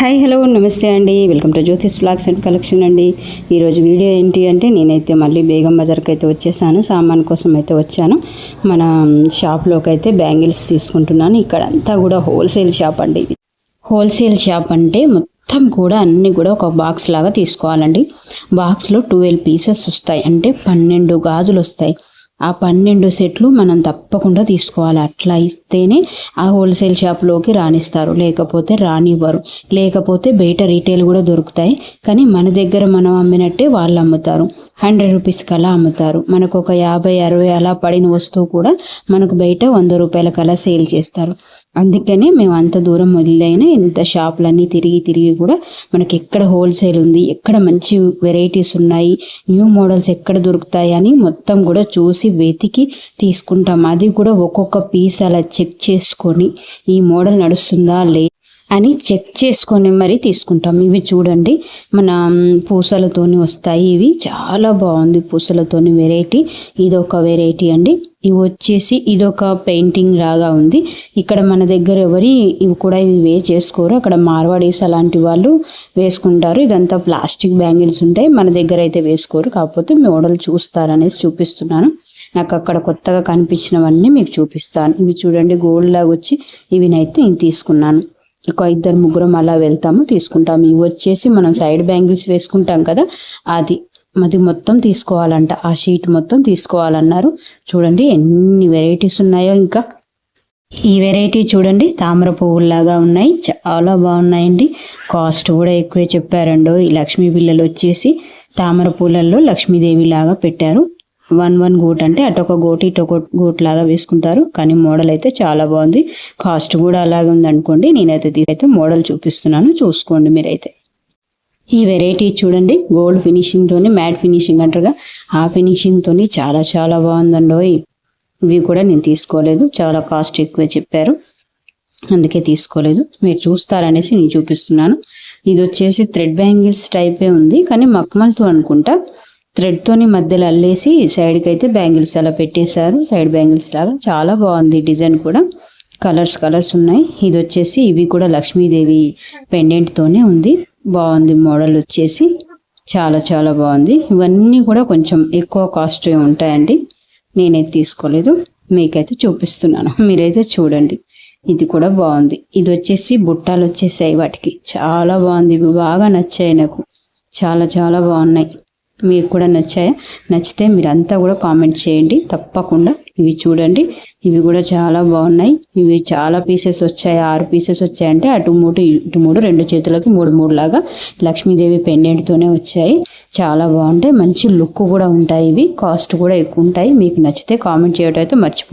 Hi hello నమస్తే అండి. Welcome to Jyotish blogs and collection అండి. ఈరోజు వీడియో ఏంటి అంటే నేనైతే మళ్ళీ బేగం బజార్కి అయితే వచ్చేసాను. సామాన్ కోసం అయితే వచ్చాను. మన షాప్లోకి అయితే బ్యాంగిల్స్ తీసుకుంటున్నాను. ఇక్కడ అంతా కూడా హోల్సేల్ షాప్ అండి ఇది. హోల్సేల్ షాప్ అంటే మొత్తం కూడా అన్నీ కూడా ఒక బాక్స్ లాగా తీసుకోవాలండి. బాక్స్లో ట్వెల్వ్ పీసెస్ వస్తాయి. అంటే పన్నెండు గాజులు వస్తాయి. ఆ పన్నెండు సెట్లు మనం తప్పకుండా తీసుకోవాలి. అట్లా ఇస్తేనే ఆ హోల్సేల్ షాప్లోకి రాణిస్తారు. లేకపోతే రానివ్వరు. లేకపోతే బయట రీటైల్ కూడా దొరుకుతాయి. కానీ మన దగ్గర మనం అమ్మినట్టే వాళ్ళు అమ్ముతారు. హండ్రెడ్ రూపీస్కి అలా అమ్ముతారు. మనకు ఒక యాభై అరవై అలా పడిన వస్తువు కూడా మనకు బయట వంద రూపాయలకలా అలా సేల్ చేస్తారు. అందుకనే మేము అంత దూరం వదిలైనా ఇంత షాపులన్నీ తిరిగి తిరిగి కూడా మనకి ఎక్కడ హోల్సేల్ ఉంది ఎక్కడ మంచి వెరైటీస్ ఉన్నాయి న్యూ మోడల్స్ ఎక్కడ దొరుకుతాయి అని మొత్తం కూడా చూసి వెతికి తీసుకుంటాం. అది కూడా ఒక్కొక్క పీస్ అలా చెక్ చేసుకొని ఈ మోడల్ నడుస్తుందా లే అని చెక్ చేసుకొని మరీ తీసుకుంటాం. ఇవి చూడండి మన పూసలతోని వస్తాయి. ఇవి చాలా బాగుంది పూసలతోని వెరైటీ. ఇది ఒక వెరైటీ అండి. ఇవి వచ్చేసి ఇదొక పెయింటింగ్ లాగా ఉంది. ఇక్కడ మన దగ్గర ఎవరి ఇవి కూడా ఇవి వే చేసుకోరు. అక్కడ మార్వాడీస్ అలాంటి వాళ్ళు వేసుకుంటారు. ఇదంతా ప్లాస్టిక్ బ్యాంగిల్స్ ఉంటాయి. మన దగ్గర అయితే వేసుకోరు. కాకపోతే మోడల్ చూస్తారనేసి చూపిస్తున్నాను. నాకు అక్కడ కొత్తగా కనిపించినవన్నీ మీకు చూపిస్తాను. ఇవి చూడండి గోల్డ్ లాగా వచ్చి ఇవినైతే నేను తీసుకున్నాను. ఒక ఇద్దరు ముగ్గురం అలా వెళ్తాము తీసుకుంటాము. ఇవి వచ్చేసి మనం సైడ్ బ్యాంగిల్స్ వేసుకుంటాం కదా అది. అది మొత్తం తీసుకోవాలంట. ఆ షీట్ మొత్తం తీసుకోవాలన్నారు. చూడండి ఎన్ని వెరైటీస్ ఉన్నాయో ఇంకా. ఈ వెరైటీ చూడండి తామర పువ్వుల్లాగా ఉన్నాయి. చాలా బాగున్నాయండి. కాస్ట్ కూడా ఎక్కువే చెప్పారండో. ఈ లక్ష్మీ పిల్లలు వచ్చేసి తామర పూలల్లో లక్ష్మీదేవి లాగా పెట్టారు. వన్ వన్ గోట్ అంటే అటు ఒక ఇటొక ఇటు ఒక గోట్ లాగా వేసుకుంటారు. కానీ మోడల్ అయితే చాలా బాగుంది. కాస్ట్ కూడా అలాగే ఉంది అనుకోండి నేనైతే అయితే మోడల్ చూపిస్తున్నాను. చూసుకోండి మీరైతే. ఈ వెరైటీ చూడండి. గోల్డ్ ఫినిషింగ్ తోని మ్యాట్ ఫినిషింగ్ అంటారుగా. ఆ ఫినిషింగ్ తోని చాలా చాలా బాగుందండి ఇవి కూడా నేను తీసుకోలేదు. చాలా కాస్ట్ ఎక్కువ చెప్పారు. అందుకే తీసుకోలేదు. మీరు చూస్తారనేసి నేను చూపిస్తున్నాను. ఇది వచ్చేసి థ్రెడ్ బ్యాంగిల్స్ టైపే ఉంది. కానీ మక్మల్తో అనుకుంటా. థ్రెడ్తోని మధ్యలో అల్లేసి సైడ్కి అయితే బ్యాంగిల్స్ అలా పెట్టేశారు. సైడ్ బ్యాంగిల్స్ లాగా చాలా బాగుంది డిజైన్ కూడా. కలర్స్ కలర్స్ ఉన్నాయి. ఇది వచ్చేసి ఇవి కూడా లక్ష్మీదేవి పెండెంట్తోనే ఉంది. బాగుంది మోడల్ వచ్చేసి. చాలా చాలా బాగుంది. ఇవన్నీ కూడా కొంచెం ఎక్కువ కాస్ట్ ఉంటాయండి. నేనైతే తీసుకోలేదు. మీకైతే చూపిస్తున్నాను. మీరైతే చూడండి. ఇది కూడా బాగుంది. ఇది వచ్చేసి బుట్టాలు వచ్చేసాయి వాటికి. చాలా బాగుంది. బాగా నచ్చాయి నాకు. చాలా చాలా బాగున్నాయి. మీకు కూడా నచ్చాయా? నచ్చితే మీరంతా కూడా కామెంట్ చేయండి. తప్పకుండా ఇవి చూడండి. ఇవి కూడా చాలా బాగున్నాయి. ఇవి చాలా పీసెస్ వచ్చాయి. ఆరు పీసెస్ వచ్చాయంటే అటు మూడు ఇటు మూడు రెండు చేతులకి మూడు మూడు లాగా లక్ష్మీదేవి పెండెంట్తోనే వచ్చాయి. చాలా బాగుంటాయి. మంచి లుక్ కూడా ఉంటాయి ఇవి. కాస్ట్ కూడా ఎక్కువ ఉంటాయి. మీకు నచ్చితే కామెంట్ చేయడం అయితే మర్చిపో